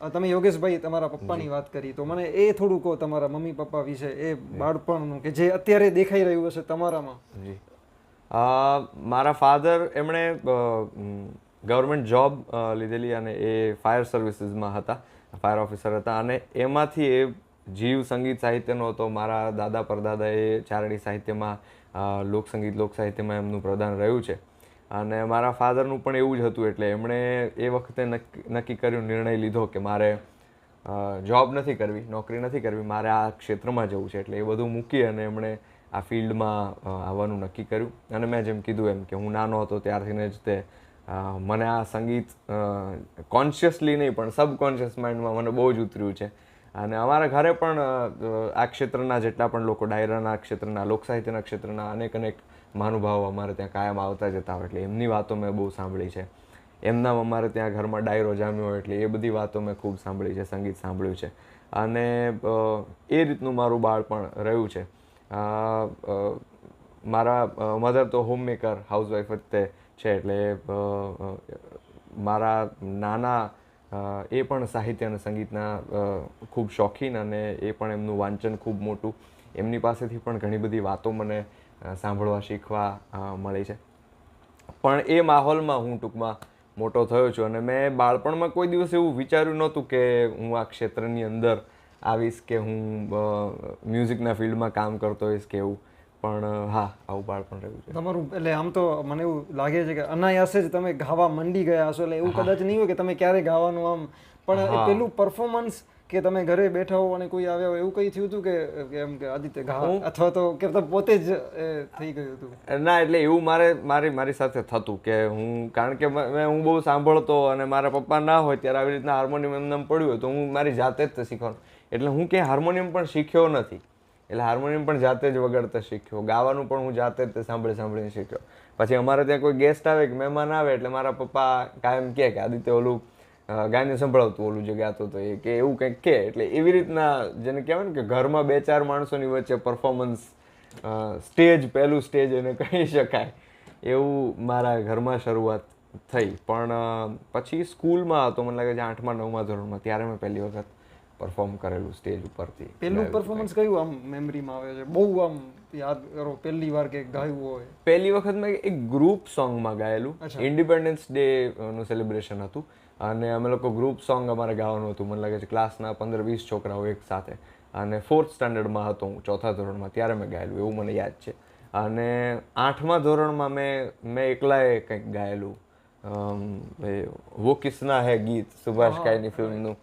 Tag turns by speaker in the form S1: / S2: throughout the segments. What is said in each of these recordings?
S1: તમે યોગેશભાઈ તમારા પપ્પાની વાત કરી તો મને એ થોડું કહો તમારા મમ્મી પપ્પા વિશે એ બાળપણનું કે જે અત્યારે દેખાઈ રહ્યું હશે તમારામાં?
S2: જી. મારા ફાધર એમણે ગવર્મેન્ટ જોબ લીધેલી અને એ ફાયર સર્વિસીસમાં હતા ફાયર ઓફિસર હતા અને એમાંથી એ જીવ સંગીત સાહિત્યનો હતો. મારા દાદા પરદાદા એ ચારણી સાહિત્યમાં લોકસંગીત લોક સાહિત્યમાં એમનું પ્રદાન રહ્યું છે. અને મારા ફાધરનું પણ એવું જ હતું એટલે એમણે એ વખતે નક્કી કર્યું, નિર્ણય લીધો કે મારે જોબ નથી કરવી, નોકરી નથી કરવી, મારે આ ક્ષેત્રમાં જવું છે. એટલે એ બધું મૂકી અને એમણે આ ફિલ્ડમાં આવવાનું નક્કી કર્યું. અને મેં જેમ કીધું એમ કે હું નાનો હતો ત્યારથીને જ તે મને આ સંગીત કોન્શિયસલી નહીં પણ સબકોન્શિયસ માઇન્ડમાં મને બહુ જ ઉતર્યું છે. અને અમારા ઘરે પણ આ ક્ષેત્રના જેટલા પણ લોકો, ડાયરાના ક્ષેત્રના, લોકસાહિત્યના ક્ષેત્રના અનેક અનેક મહાનુભાવો અમારે ત્યાં કાયમ આવતા જતા હોય એટલે એમની વાતો મેં બહુ સાંભળી છે. એમના અમારે ત્યાં ઘરમાં ડાયરો જામ્યો એટલે એ બધી વાતો મેં ખૂબ સાંભળી છે, સંગીત સાંભળ્યું છે. અને એ રીતનું મારું બાળપણ રહ્યું છે. મારા મધર તો હોમ મેકર હાઉસવાઈફ જ તે છે એટલે મારા નાના એ પણ સાહિત્ય અને સંગીતના ખૂબ શોખીન અને એ પણ એમનું વાંચન ખૂબ મોટું. એમની પાસેથી પણ ઘણી બધી વાતો મને સાંભળવા, શીખવા મળી છે. પણ એ માહોલમાં હું ટૂંકમાં મોટો થયો છું અને મેં બાળપણમાં કોઈ દિવસ એવું વિચાર્યું નહોતું કે હું આ ક્ષેત્રની અંદર આવીશ કે હું મ્યુઝિકના ફિલ્ડમાં કામ કરતો હોઈશ કે એવું. પણ હા આવું બાળપણ રહ્યું છે.
S1: તમારું એટલે આમ તો મને એવું લાગે છે કે અનાયાસે જ તમે ગાવા મંડી ગયા હશો એટલે એવું કદાચ નહીં હોય કે તમે ક્યારે ગાવાનું આમ. પણ એ પેલું પરફોર્મન્સ કે તમે ઘરે બેઠા હો અને કોઈ આવ્યા હોય એવું કઈ થયું હતું કે એમ કે આદિત્ય ગા અથવા તો કે તમે પોતે જ થઈ ગયું હતું?
S2: ના એટલે એવું મારે મારી મારી સાથે થતું કે હું કારણ કે મેં હું બહુ સાંભળતો અને મારા પપ્પા ના હોય ત્યારે આવી રીતના હાર્મોનિયમ એમને એમ પડ્યું હોય તો હું મારી જાતે જ શીખવાનું. એટલે હું ક્યાંય હાર્મોનિયમ પણ શીખ્યો નથી. એટલે હાર્મોનિયમ પણ જાતે જ વગાડતા શીખ્યો. ગાવાનું પણ હું જાતે જ સાંભળી સાંભળીને શીખ્યો. પછી અમારે ત્યાં કોઈ ગેસ્ટ આવે કે મહેમાન આવે એટલે મારા પપ્પા કાયમ કહે કે આદિત્ય ઓલું ગાયને સંભળાવતું ઓલું જે ગાતો હતો એ કે એવું કંઈક કે. એટલે એવી રીતના જેને કહેવાય ને કે ઘરમાં બે ચાર માણસોની વચ્ચે પરફોર્મન્સ સ્ટેજ પહેલું સ્ટેજ એને કહી શકાય. એવું મારા ઘરમાં શરૂઆત થઈ. પણ પછી સ્કૂલમાં હતો. મને લાગે છે આઠમા નવમા ધોરણમાં. ત્યારે મેં પહેલી વખત પરફોર્મ કરેલું સ્ટેજ ઉપરથી.
S1: પહેલું પરફોર્મન્સ કયું આમ મેમરીમાં આવે છે? બહુ આમ યાદ કરો પહેલી વાર કે ગાયું હોય.
S2: પહેલી વખત મેં એક ગ્રુપ સોંગમાં ગાયેલું. ઇન્ડિપેન્ડન્સ ડે નું સેલિબ્રેશન હતું. અને અમે લોકો ગ્રુપ સોંગ અમારે ગાવાનું હતું. મને લાગે છે ક્લાસના પંદર વીસ છોકરાઓ એક સાથે. અને ફોર્થ સ્ટાન્ડર્ડમાં હતો હું ચોથા ધોરણમાં. ત્યારે મેં ગાયેલું એવું મને યાદ છે. અને આઠમા ધોરણમાં મેં મેં એકલાએ કંઈક ગાયેલું. એ વો કિસના હે ગીત સુભાષ કાયની ફિલ્મનું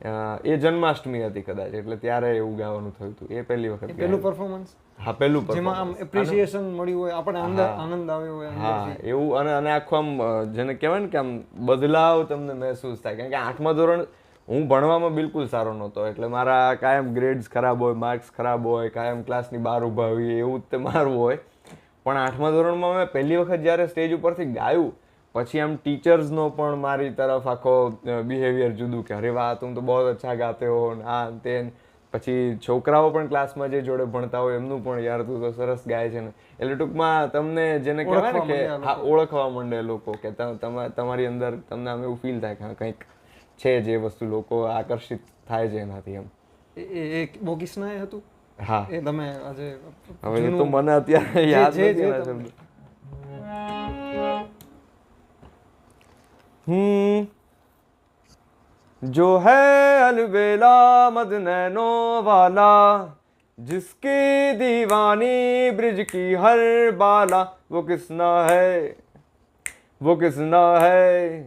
S2: એ જન્માષ્ટમી હતી કદાચ એટલે ત્યારે એવું ગાવાનું થયું હતું. એ પહેલી વખત પહેલું
S1: પરફોર્મન્સ
S2: હા પહેલું
S1: જેમાં આમ એપ્રિસિએશન મળ્યું હોય આપણે આનંદ આનંદ આવ્યો હોય
S2: હા એવું અને અને આખો આમ જેને કહેવાય ને કે આમ બદલાવ તમને મહેસૂસ થાય. કારણ કે આઠમા ધોરણ હું ભણવામાં બિલકુલ સારો નહોતો એટલે મારા કાયમ ગ્રેડ્સ ખરાબ હોય માર્ક્સ ખરાબ હોય કાયમ ક્લાસની બહાર ઊભા હોઈએ એવું જ તે મારું હોય. પણ આઠમા ધોરણમાં મેં પહેલી વખત જ્યારે સ્ટેજ ઉપરથી ગાયું પછી આમ ટીચર્સનો પણ મારી તરફ આખો બિહેવિયર જુદું કે અરે વાહ તું તો બહુ અચ્છા ગાતે હો આ તે પછી છોકરાઓ પણ ક્લાસમાં જે જોડે ભણતા હોય એમનું પણ યાર તું તો સરસ ગાય છે ને. એટલે ટૂંકમાં તમને જેને કહેવાય ને કે હા ઓળખવા માંડે લોકો કે તમા- તમારી અંદર તમને આમ એવું ફીલ થાય કે હા, કંઈક છે જે વસ્તુ લોકો આકર્ષિત થાય છે એનાથી એમ.
S1: એ- એક એ હતું?
S2: હા.
S1: એ તમે આજે
S2: હવે તો મને અત્યારે યાદ નથી हम्म। जो है अलबेला मदनैनो वाला जिसकी दीवानी ब्रिज की हर बाला वो किसना है? वो किसना है?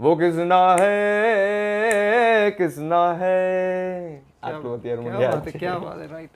S2: वो किसना है? किसना है? आपको
S1: क्या बात है राइट